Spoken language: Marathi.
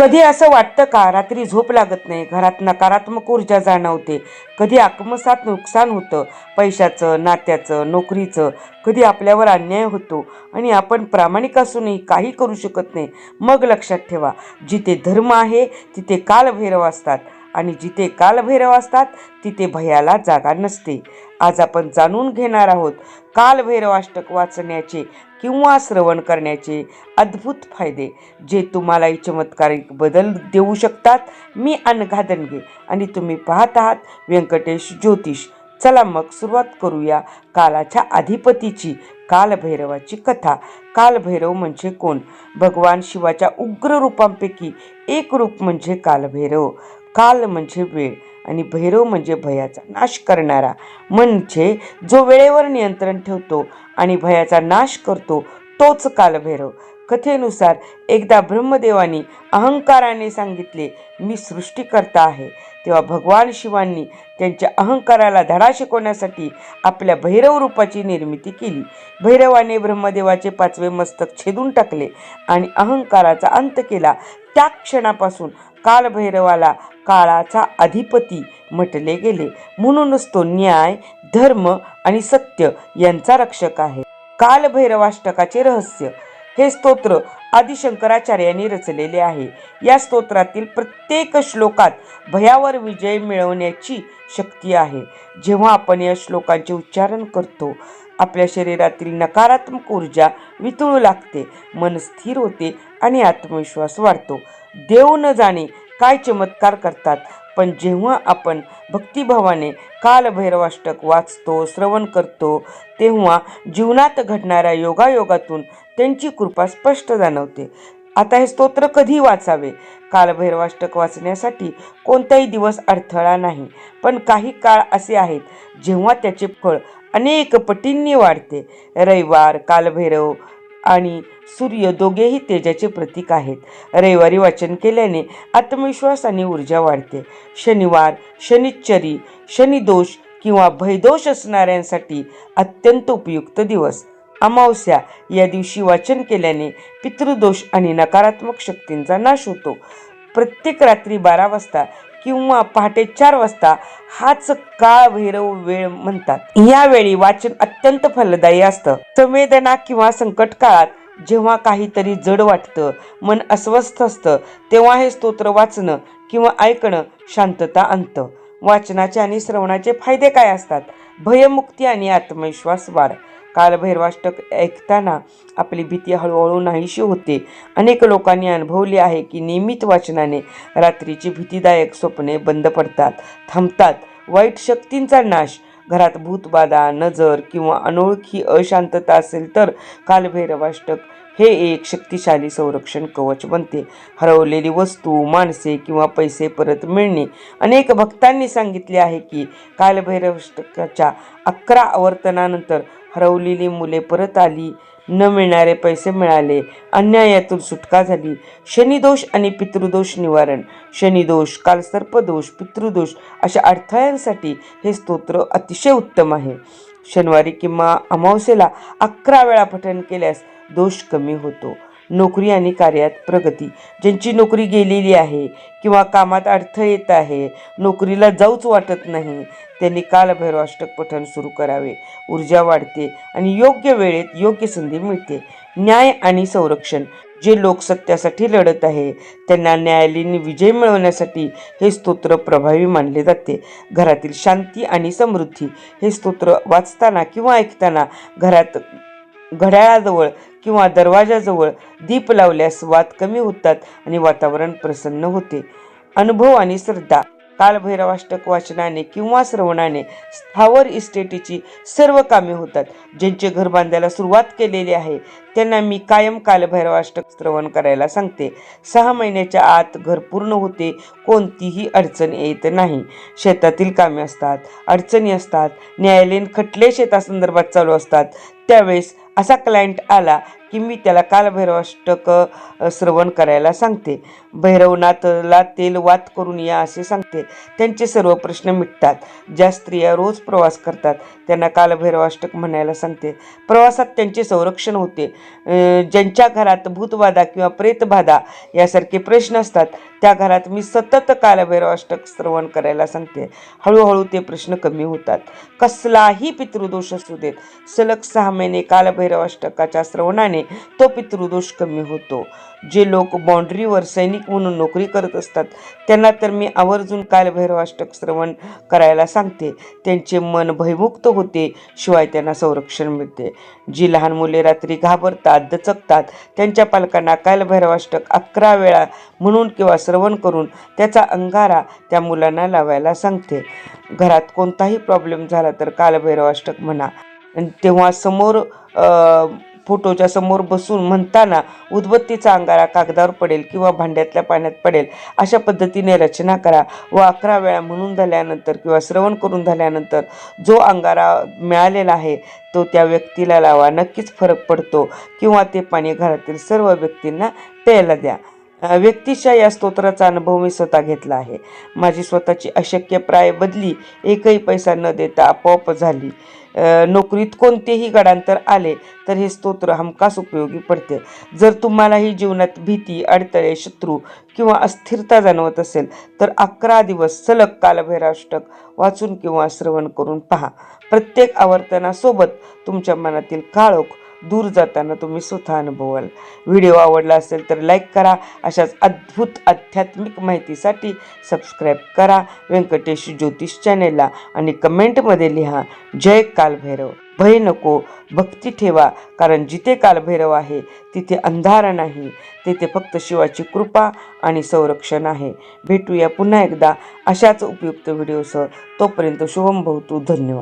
कधी असं वाटतं का? रात्री झोप लागत नाही. घरात नकारात्मक ऊर्जा जाणवते. कधी आत्मसात नुकसान होतं. पैशाचं नात्याचं नोकरीचं. कधी आपल्यावर अन्याय होतो. आणि आपण प्रामाणिक असूनही काही करू शकत नाही. मग लक्षात ठेवा जिथे धर्म आहे तिथे कालभैरव असतात. आणि जिथे कालभैरव असतात तिथे भयाला जागा नसते. आज आपण जाणून घेणार आहोत कालभैरव अष्टक वाचण्याचे किंवा श्रवण करण्याचे अद्भुत फायदे जे तुम्हालाही चमत्कारिक बदल देऊ शकतात. मी अनघा दणगे आणि तुम्ही पाहत आहात व्यंकटेश ज्योतिष. चला मग सुरुवात करूया कालाच्या अधिपतीची कालभैरवाची कथा. कालभैरव म्हणजे कोण? भगवान शिवाच्या उग्र रूपांपैकी एक रूप म्हणजे कालभैरव. काल म्हणजे वेळ. आणि भैरव म्हणजे भयाचा नाश करणारा. म्हणजे जो वेळेवर नियंत्रण ठेवतो आणि भयाचा नाश करतो तोच कालभैरव कथेनुसार एकदा ब्रह्मदेवानी अहंकाराने सांगितले मी सृष्टीकर्ता आहे. तेव्हा भगवान शिवांनी त्यांच्या अहंकाराला धडा शिकवण्यासाठी आपल्या भैरव रूपाची निर्मिती केली. भैरवाने ब्रह्मदेवाचे पाचवे मस्तक छेदून टाकले आणि अहंकाराचा अंत केला. त्या क्षणापासून कालभैरवाला काळाचा अधिपती म्हटले गेले. म्हणूनच तो न्याय धर्म आणि सत्य यांचा रक्षक आहे. कालभैरवाष्टकाचे रहस्य. हे स्तोत्र आदिशंकराचार्यांनी रचलेले आहे. या स्तोत्रातील प्रत्येक श्लोकात भयावर विजय मिळवण्याची शक्ती आहे. जेव्हा आपण या श्लोकांचे उच्चारण करतो आपल्या शरीरातील नकारात्मक ऊर्जा वितळू लागते मन स्थिर होते आणि आत्मविश्वास वाढतो. देव न जाणे काय चमत्कार करतात? पण जेव्हा आपण भक्तिभावाने कालभैरवाष्टक वाचतो श्रवण करतो तेव्हा जीवनात घडणाऱ्या योगायोगातून त्यांची कृपा स्पष्ट जाणवते. आता हे स्तोत्र कधी वाचावे? कालभैरवाष्टक वाचण्यासाठी कोणताही दिवस अडथळा नाही. पण काही काळ असे आहेत जेव्हा त्याचे फळ अनेक पटींनी वाढते. रविवार कालभैरव आणि सूर्य दोघेही तेजाचे प्रतीक आहेत. रविवारी वाचन केल्याने आत्मविश्वास आणि ऊर्जा वाढते. शनिवार शनिश्चरी शनिदोष किंवा भयदोष असणाऱ्यांसाठी अत्यंत उपयुक्त दिवस. अमावस्या या दिवशी वाचन केल्याने पितृदोष आणि नकारात्मक शक्तींचा नाश होतो. प्रत्येक रात्री बारा वाजता किंवा पहाटे चार वाजता हाच काळ भैरव वेळ म्हणतात. यावेळी वाचन अत्यंत फलदायी असतं. संवेदना किंवा संकट काळात जेव्हा काहीतरी जड वाटतं मन अस्वस्थ असतं तेव्हा हे स्तोत्र वाचणं किंवा ऐकणं शांतता आणतं. वाचनाचे आणि श्रवणाचे फायदे काय असतात? भयमुक्ती आणि आत्मविश्वास वाढ. कालभैरवाष्टक ऐकताना आपली भीती हळूहळू नाहीशी होते. अनेक लोकांनी अनुभवले आहे की नियमित वाचनाने रात्रीची भीतीदायक स्वप्ने बंद पडतात थांबतात. वाईट शक्तींचा नाश घरात भूतबाधा नजर किंवा अनोळखी अशांतता असेल तर कालभैरवाष्टक हे एक शक्तिशाली संरक्षण कवच बनते. हरवलेली वस्तू माणसे किंवा पैसे परत मिळणे. अनेक भक्तांनी सांगितले आहे की कालभैरवाष्टकाच्या अकरा आवर्तनानंतर हरवलेली मुले परत आली. न मिळणारे पैसे मिळाले. अन्यायातून सुटका झाली. शनिदोष आणि पितृदोष निवारण. शनिदोष कालसर्पदोष पितृदोष अशा अडथळ्यांसाठी हे स्तोत्र अतिशय उत्तम आहे. शनिवारी किंवा अमावस्येला अकरा वेळा पठण केल्यास दोष कमी होतो. नोकरी आणि कार्यात प्रगती. ज्यांची नोकरी गेलेली आहे किंवा कामात अडथळे येत आहे नोकरीला जाऊच वाटत नाही त्यांनी कालभैरवाष्टक पठण सुरू करावे. ऊर्जा वाढते आणि योग्य वेळेत योग्य संधी मिळते. न्याय आणि संरक्षण. जे लोक सत्यासाठी लढत आहे त्यांना न्यायालयीन विजय मिळवण्यासाठी हे स्तोत्र प्रभावी मानले जाते. घरातील शांती आणि समृद्धी हे स्तोत्र वाचताना किंवा ऐकताना घरात घड्याळाजवळ किंवा दरवाजाजवळ दीप लावल्यास वाद कमी होतात आणि वातावरण प्रसन्न होते. अनुभव आणि श्रद्धा कालभैरवाष्टक वाचनाने किंवा श्रवणाने स्थावर इस्टेटीची सर्व कामे होतात. ज्यांचे घर बांधायला सुरुवात केलेली आहे त्यांना मी कायम कालभैरवाष्टक श्रवण करायला सांगते. सहा महिन्याच्या आत घर पूर्ण होते कोणतीही अडचण येत नाही. शेतातील कामे असतात अडचणी असतात न्यायालयीन खटले शेतासंदर्भात चालू असतात. त्यावेळेस असा क्लायंट आला की मी त्याला कालभैरवाष्टक श्रवण करायला सांगते. भैरवनाथला तेल वात करून या असे सांगते. त्यांचे सर्व प्रश्न मिटतात. ज्या स्त्रिया रोज प्रवास करतात त्यांना कालभैरवाष्टक म्हणायला सांगते. प्रवासात त्यांचे संरक्षण होते. ज्यांच्या घरात भूतबाधा किंवा प्रेतबाधा यासारखे प्रश्न असतात त्या घरात मी सतत कालभैरवाष्टक श्रवण करायला सांगते. हळूहळू ते प्रश्न कमी होतात. कसलाही पितृदोष असू देत सलग सहा महिने कालभैरवाष्टकाच्या श्रवणाने तो पितृदोष कमी होतो. जे लोक बाँड्रीवर सैनिक म्हणून नोकरी करत असतात त्यांना तर मी आवर्जून कालभैरवाष्टक श्रवण करायला सांगते. त्यांचे मन भयमुक्त होते शिवाय त्यांना संरक्षण मिळते. जी लहान मुले रात्री घाबरतात दचकतात त्यांच्या पालकांना कालभैरवाष्टक अकरा वेळा म्हणून किंवा श्रवण करून त्याचा अंगारा त्या मुलांना लावायला सांगते. घरात कोणताही प्रॉब्लेम झाला तर कालभैरवाष्टक म्हणा. तेव्हा समोर फोटोच्या समोर बसून म्हणताना उदबत्तीचा अंगारा कागदावर पडेल किंवा भांड्यातल्या पाण्यात पडेल अशा पद्धतीने रचना करा. व अकरा वेळा म्हणून झाल्यानंतर किंवा श्रवण करून झाल्यानंतर जो अंगारा मिळालेला आहे तो त्या व्यक्तीला लावा. नक्कीच फरक पडतो किंवा ते पाणी घरातील सर्व व्यक्तींना प्यायला द्या. व्यक्तीच्या या स्तोत्राचा अनुभव मी स्वतः घेतला आहे. माझी स्वतःची अशक्यप्राय बदली एकही पैसा न देता आपोआप झाली. नोकरीत कोणतेही गडांतर आले तर हे स्तोत्र हमखास उपयोगी पडते. जर तुम्हालाही जीवनात भीती अडथळे शत्रू किंवा अस्थिरता जाणवत असेल तर अकरा दिवस सलग कालभैराष्टक वाचून किंवा श्रवण करून पहा. प्रत्येक आवर्तनासोबत तुमच्या मनातील काळोख दूर जाताना तुम्ही स्वतः अनुभवाल. व्हिडिओ आवडला असेल तर लाईक करा. अशाच अद्भुत आध्यात्मिक माहितीसाठी सबस्क्राईब करा. व्यंकटेश ज्योतिष चॅनेलला आणि कमेंटमध्ये लिहा जय कालभैरव. भय नको भक्ती ठेवा कारण जिथे कालभैरव आहे तिथे अंधार नाही. तिथे फक्त शिवाची कृपा आणि संरक्षण आहे. भेटूया पुन्हा एकदा अशाच उपयुक्त व्हिडिओसह. तोपर्यंत शुभम भवतू धन्यवाद.